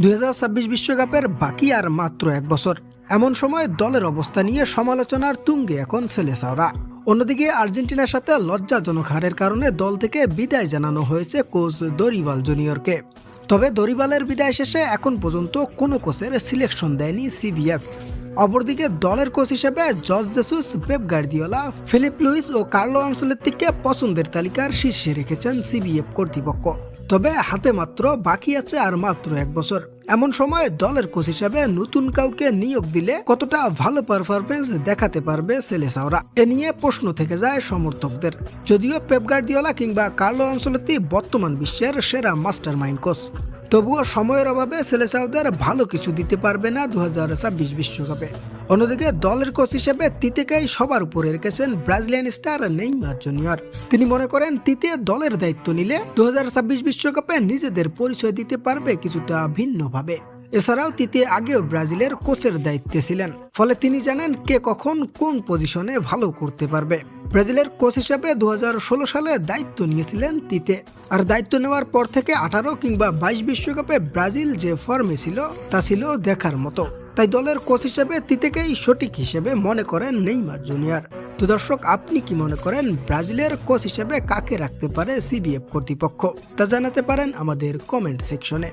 দুই বিশ্বকাপের বাকি আর মাত্র এক বছর। এমন সময় দলের অবস্থা নিয়ে সমালোচনার তুঙ্গে এখন সেলেসাওরা। অন্যদিকে আর্জেন্টিনার সাথে লজ্জাজনক হারের কারণে দল থেকে বিদায় জানানো হয়েছে কোচ দরিবাল জুনিয়রকে। তবে দরিবালের বিদায় শেষে এখন পর্যন্ত কোনো কোচের সিলেকশন দেয়নি সিবিএফ। অপরদিকে দলের কোচ হিসেবে Jorge Jesus, Pep Guardiola, Filipe Luis ও কার্লো অঞ্চলের থেকে পছন্দের তালিকার শীর্ষে রেখেছেন সিবিএফ কর্তৃপক্ষ। তবে হাতে মাত্র বাকি আছে আর মাত্র এক বছর। এমন সময় দলের কোচ হিসাবে নতুন কাউকে নিয়োগ দিলে কতটা ভালো পারফরমেন্স দেখাতে পারবে সেলেসাওরা? এ নিয়ে প্রশ্ন থেকে যায় সমর্থকদের। যদিও পেপ গার্দিওলা কিংবা কার্লো আনসেলেত্তি বর্তমান বিশ্বের সেরা মাস্টার মাইন্ড কোচ। তবুও সময়ের অভাবে সেলেসাওদের ভালো কিছু দিতে পারবে না দু হাজার ছাব্বিশ বিশ্বকাপে। অন্যদিকে দলের কোচ হিসেবে তিতেকেই সবার উপরে রেখেছেন ব্রাজিলিয়ান স্টার নেইমার জুনিয়র। তিনি মনে করেন তিতে দলের দায়িত্ব নিলে দু বিশ্বকাপে নিজেদের পরিচয় দিতে পারবে কিছুটা ভিন্নভাবে। এছাড়াও তিতে আগেও ব্রাজিলের কোচের দায়িত্বে ছিলেন। ফলে তিনি জানেন কে কখন কোন পজিশনে ভালো করতে পারবে। ব্রাজিলের কোচ হিসেবে দু হাজার ষোলো সালে দায়িত্ব নিয়েছিলেন তিতে। আর দায়িত্ব নেওয়ার পর থেকে আঠারো কিংবা বাইশ বিশ্বকাপে ব্রাজিল যে ফর্মে ছিল, তা ছিল দেখার মতো। তাই দলের কোচ হিসেবে তিতেকেই সঠিক হিসেবে মনে করেন নেইমার জুনিয়র। তো দর্শক, আপনি কি মনে করেন ব্রাজিলের কোচ হিসেবে কাকে রাখতে পারে সিবিএফ কর্তৃপক্ষ? তা জানাতে পারেন আমাদের কমেন্ট সেকশনে।